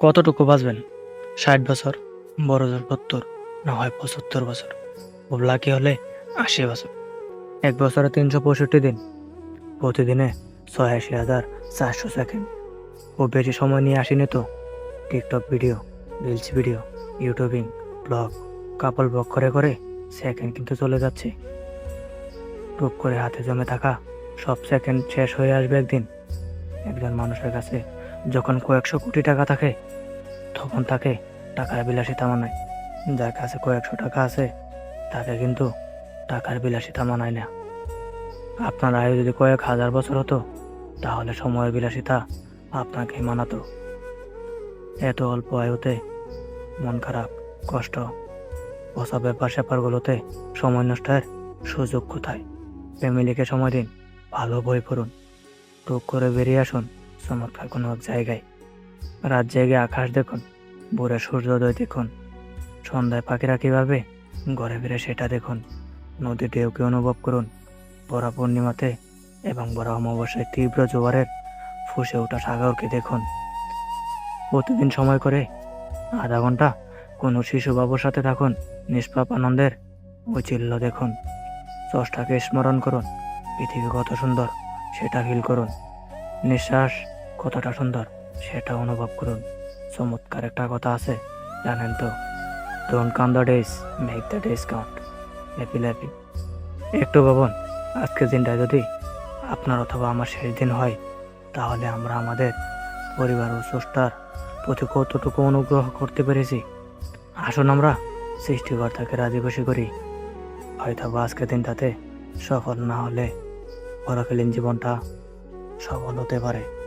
কতটুকু বাঁচবেন? ষাট বছর, বড় জোর সত্তর, না হয় পঁচাত্তর বছর। লাকি হলে? আশি বছর। এক বছরে তিনশো পঁয়ষট্টি দিন। প্রতিদিনে ছয়াশি হাজার চারশো সেকেন্ড। ও বেশি সময় নিয়ে আসেনি তো? TikTok video, reels video, YouTubing, vlog, couple vlog করে করে সেকেন্ড কিন্তু চলে যাচ্ছে। টুক করে হাতে জমে থাকা সব সেকেন্ড শেষ হয়ে আসবে একদিন। একজন মানুষের কাছে যখন কয়েকশো কোটি টাকা থাকে তখন তাকে টাকার বিলাসিতা মানায় যার কাছে কয়েকশো টাকা আছে, তাকে কিন্তু টাকার বিলাসিতা মানায় না। আপনার আয়ু যদি কয়েক হাজার বছর হতো, তাহলে সময়ের বিলাসিতা আপনাকে মানাতো। এত অল্প আয়ুতে মন খারাপ, কষ্ট ওসব ব্যাপার স্যাপারগুলোতে সময় নষ্টের সুযোগ কোথায়? ফ্যামিলিকে সময় দিন, ভালো বই পড়ুন, টুক করে বেরিয়ে আসুন, চমৎকার কোনো এক জায়গায়। রাত জেগে আকাশ দেখুন, ভোরে সূর্যোদয় দেখুন, সন্ধ্যায় পাখিরা কীভাবে ঘরে ফিরে সেটা দেখুন নদীর ঢেউকে অনুভব করুন বড় পূর্ণিমাতে এবং বড় অমাবস্যায় তীব্র জোয়ারের ফুসে ওঠা সাগরকে দেখুন? প্রতিদিন সময় করে আধা ঘণ্টা কোনো শিশু বাবুর সাথে থাকুন, নিষ্পাপ আনন্দের চিল্ল দেখুন স্রষ্টাকে স্মরণ করুন, পৃথিবী কত সুন্দর সেটা ফিল করুন, নিঃশ্বাস কতটা সুন্দর। সেটা অনুভব করুন। চমৎকার একটা কথা আছে, জানেন তো? Don't count the days make the days count happy happy একটু ভাবুন, আজকের দিনটা যদি আপনার অথবা আমার শেষ দিন হয়, তাহলে আমরা আমাদের পরিবার ও স্রষ্টার প্রতি কতটুকু অনুগ্রহ করতে পেরেছি? আসুন আমরা সৃষ্টিকর্তাকে রাজি খুশি করি। হয়তো বা আজকের দিনটাতে সফল না হলে পরকালীন জীবনটা সফল হতে পারে।